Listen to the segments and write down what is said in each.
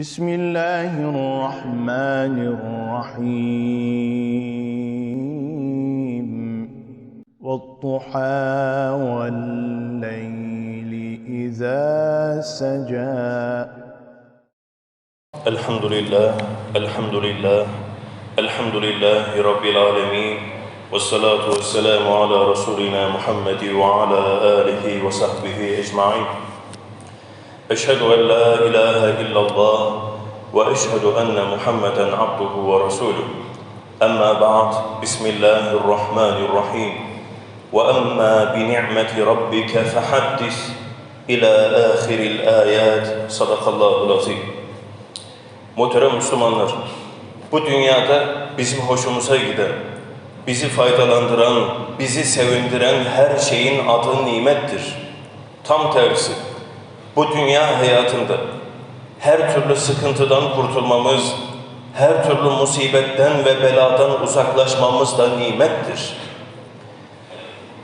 بسم الله الرحمن الرحيم. والضحى والليل إذا سجى. الحمد لله الحمد لله الحمد لله رب العالمين. والصلاة والسلام على رسولنا محمد وعلى آله وصحبه أجمعين. أشهد أن لا إله إلا الله وأشهد أن محمدا عبده ورسوله أما بعد بسم الله الرحمن الرحيم وأما بنعمة ربك فحدث إلى آخر الآيات صدق الله العظيم Muhterem Müslümanlar, bu dünyada bizim hoşumuza giden, bizi faydalandıran, bizi sevindiren her şeyin adı nimettir. Tam tersi, bu dünya hayatında her türlü sıkıntıdan kurtulmamız, her türlü musibetten ve beladan uzaklaşmamız da nimettir.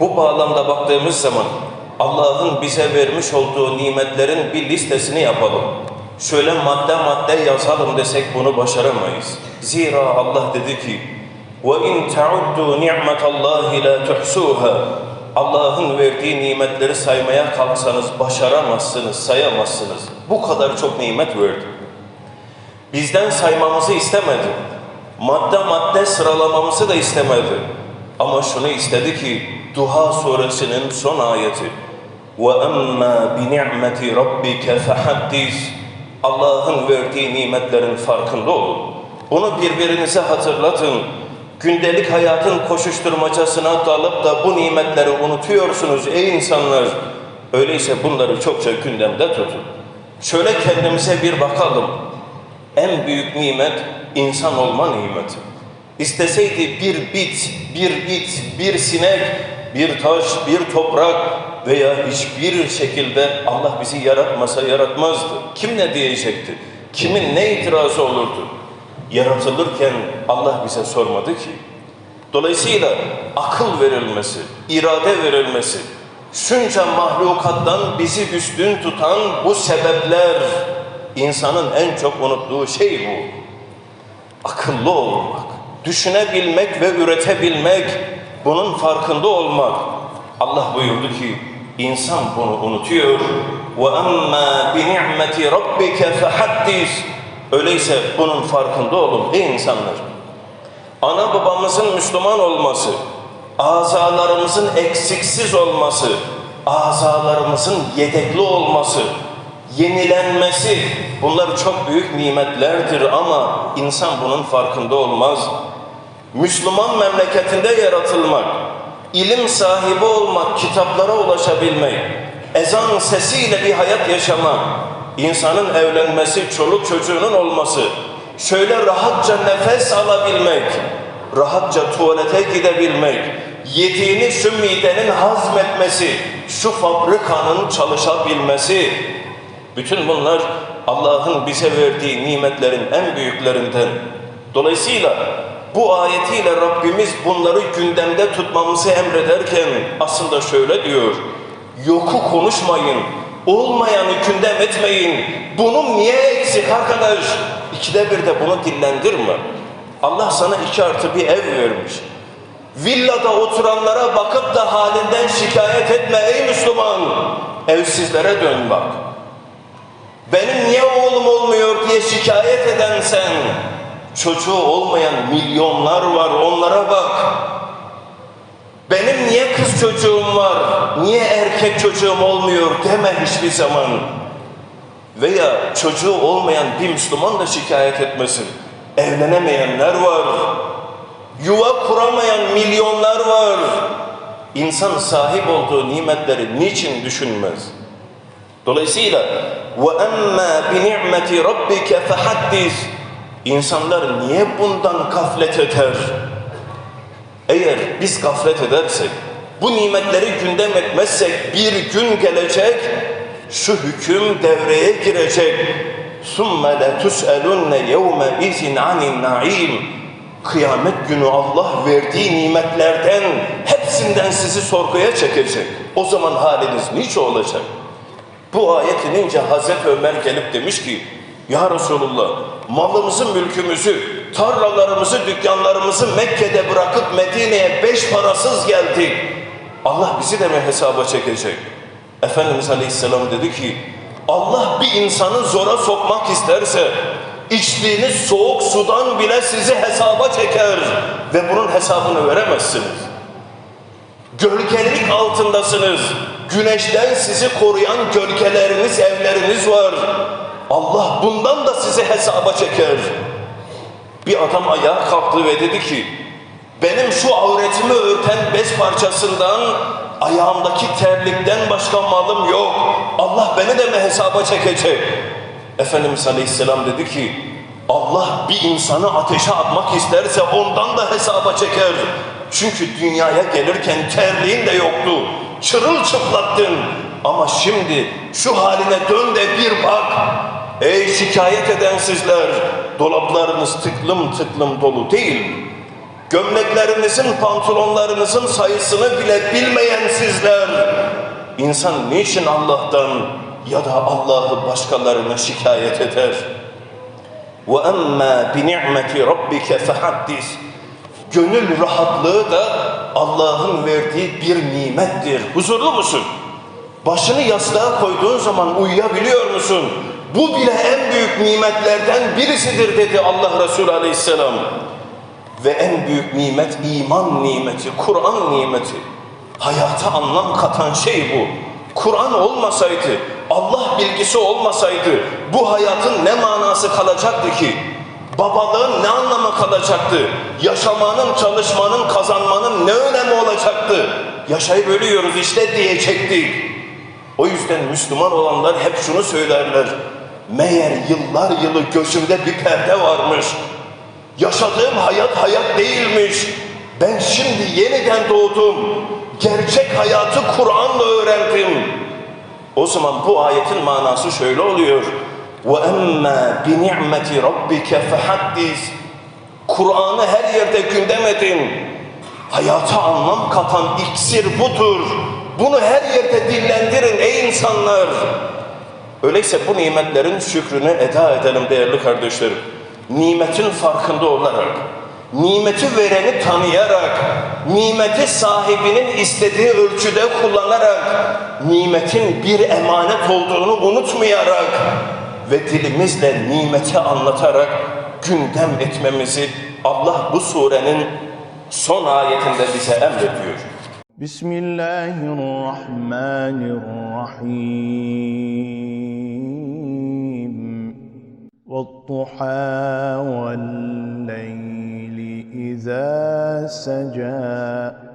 Bu bağlamda baktığımız zaman Allah'ın bize vermiş olduğu nimetlerin bir listesini yapalım. Şöyle madde madde yazalım desek bunu başaramayız. Zira Allah dedi ki: "Ve in ta'uddu ni'metallahi la tuhsuha." Allah'ın verdiği nimetleri saymaya kalksanız başaramazsınız, sayamazsınız. Bu kadar çok nimet verdi. Bizden saymamızı istemedi. Madde madde sıralamamızı da istemedi. Ama şunu istedi ki Duha suresinin son ayeti وَأَمَّا بِنِعْمَةِ رَبِّكَ فَحَدِّثْ Allah'ın verdiği nimetlerin farkında olun. Bunu birbirinize hatırlatın. Gündelik hayatın koşuşturmacasına dalıp da bu nimetleri unutuyorsunuz ey insanlar. Öyleyse bunları çokça gündemde tutun. Şöyle kendimize bir bakalım. En büyük nimet insan olma nimeti. İsteseydi bir bit, bir it, bir sinek, bir taş, bir toprak veya hiçbir şekilde Allah bizi yaratmasa yaratmazdı. Kim ne diyecekti? Kimin ne itirazı olurdu? Yaratılırken Allah bize sormadı ki. Dolayısıyla akıl verilmesi, irade verilmesi, şunca mahlukattan bizi üstün tutan bu sebepler insanın en çok unuttuğu şey bu. Akıllı olmak, düşünebilmek ve üretebilmek, bunun farkında olmak. Allah buyurdu ki insan bunu unutuyor. وَأَمَّا بِنِعْمَةِ رَبِّكَ فَحَدِّثْ Öyleyse bunun farkında olun ey insanlar. Ana babamızın Müslüman olması, azalarımızın eksiksiz olması, azalarımızın yedekli olması, yenilenmesi bunlar çok büyük nimetlerdir ama insan bunun farkında olmaz. Müslüman memleketinde yaratılmak, ilim sahibi olmak, kitaplara ulaşabilmek, ezan sesiyle bir hayat yaşamak, insanın evlenmesi, çoluk çocuğunun olması, şöyle rahatça nefes alabilmek, rahatça tuvalete gidebilmek, yediğini şu midenin hazmetmesi, şu fabrikanın çalışabilmesi, bütün bunlar Allah'ın bize verdiği nimetlerin en büyüklerinden. Dolayısıyla bu ayetiyle Rabbimiz bunları gündemde tutmamızı emrederken aslında şöyle diyor. Yoku konuşmayın, olmayanı gündem etmeyin. Bunun niye eksik arkadaş? İkide bir de bunu dillendirme. Allah sana iki artı bir ev vermiş. Villada oturanlara bakıp da halinden şikayet etme ey Müslüman. Evsizlere dön bak. Benim niye oğlum olmuyor diye şikayet eden sen. Çocuğu olmayan milyonlar var onlara bak. Benim niye kız çocuğum var, niye erkek çocuğum olmuyor deme hiçbir zaman. Veya çocuğu olmayan bir Müslüman da şikayet etmesin. Evlenemeyenler var. Yuva kuramayan milyonlar var. İnsan sahip olduğu nimetleri niçin düşünmez? Dolayısıyla وَأَمَّا بِنِعْمَةِ رَبِّكَ فَحَدِّثْ İnsanlar niye bundan gaflet eder? Eğer biz gaflet edersek, bu nimetleri gündem etmezsek bir gün gelecek, şu hüküm devreye girecek. ثُمَّ لَتُسْأَلُنَّ يَوْمَ اِذٍ عَنِ النَّعِيمِ Kıyamet günü Allah verdiği nimetlerden hepsinden sizi sorguya çekecek. O zaman haliniz niçin olacak? Bu ayet inince Hazreti Ömer gelip demiş ki Ya Resulullah malımızı, mülkümüzü, tarlalarımızı, dükkanlarımızı Mekke'de bırakıp Medine'ye beş parasız geldik. Allah bizi de mi hesaba çekecek? Efendimiz Aleyhisselam dedi ki Allah bir insanı zora sokmak isterse içtiğiniz soğuk sudan bile sizi hesaba çeker ve bunun hesabını veremezsiniz. Gölgelik altındasınız. Güneşten sizi koruyan gölgeleriniz, evleriniz var. Allah bundan da sizi hesaba çeker. Bir adam ayağa kalktı ve dedi ki, benim şu avretimi örten bez parçasından, ayağımdaki terlikten başka malım yok. Allah beni de mi hesaba çekecek? Efendimiz Aleyhisselam dedi ki, Allah bir insanı ateşe atmak isterse ondan da hesaba çeker. Çünkü dünyaya gelirken terliğin de yoktu. Çırılçıplaktın. Ama şimdi şu haline dön de bir bak. Ey şikayet eden sizler, dolaplarınız tıklım tıklım dolu değil mi? Gömleklerinizin, pantolonlarınızın sayısını bile bilmeyen sizler. İnsan niçin Allah'tan ya da Allah'ı başkalarına şikayet eder? وَأَمَّا بِنِعْمَةِ رَبِّكَ فَحَدِّسْ Gönül rahatlığı da Allah'ın verdiği bir nimettir. Huzurlu musun? Başını yastığa koyduğun zaman uyuyabiliyor musun? Bu bile en büyük nimetlerden birisidir dedi Allah Resulü Aleyhisselam. Ve en büyük nimet iman nimeti, Kur'an nimeti. Hayata anlam katan şey bu. Kur'an olmasaydı, Allah bilgisi olmasaydı bu hayatın ne manası kalacaktı ki? Babalığın ne anlamı kalacaktı? Yaşamanın, çalışmanın, kazanmanın ne önemi olacaktı? Yaşayıp ölüyoruz işte diyecektik. O yüzden Müslüman olanlar hep şunu söylerler. Meğer yıllar yılı gözümde bir perde varmış. Yaşadığım hayat hayat değilmiş. Ben şimdi yeniden doğdum. Gerçek hayatı Kur'an'la öğrendim. O zaman bu ayetin manası şöyle oluyor. وَاَمَّا بِنِعْمَةِ رَبِّكَ فَحَدِّسْ Kur'an'ı her yerde gündem edin. Hayata anlam katan iksir budur. Bunu her yerde dillendirin ey insanlar. Öyleyse bu nimetlerin şükrünü eda edelim değerli kardeşlerim. Nimetin farkında olarak, nimeti vereni tanıyarak, nimeti sahibinin istediği ölçüde kullanarak, nimetin bir emanet olduğunu unutmayarak ve dilimizle nimeti anlatarak gündem etmemizi Allah bu surenin son ayetinde bize emrediyor. Bismillahirrahmanirrahim. والضحى والليل إذا سجى.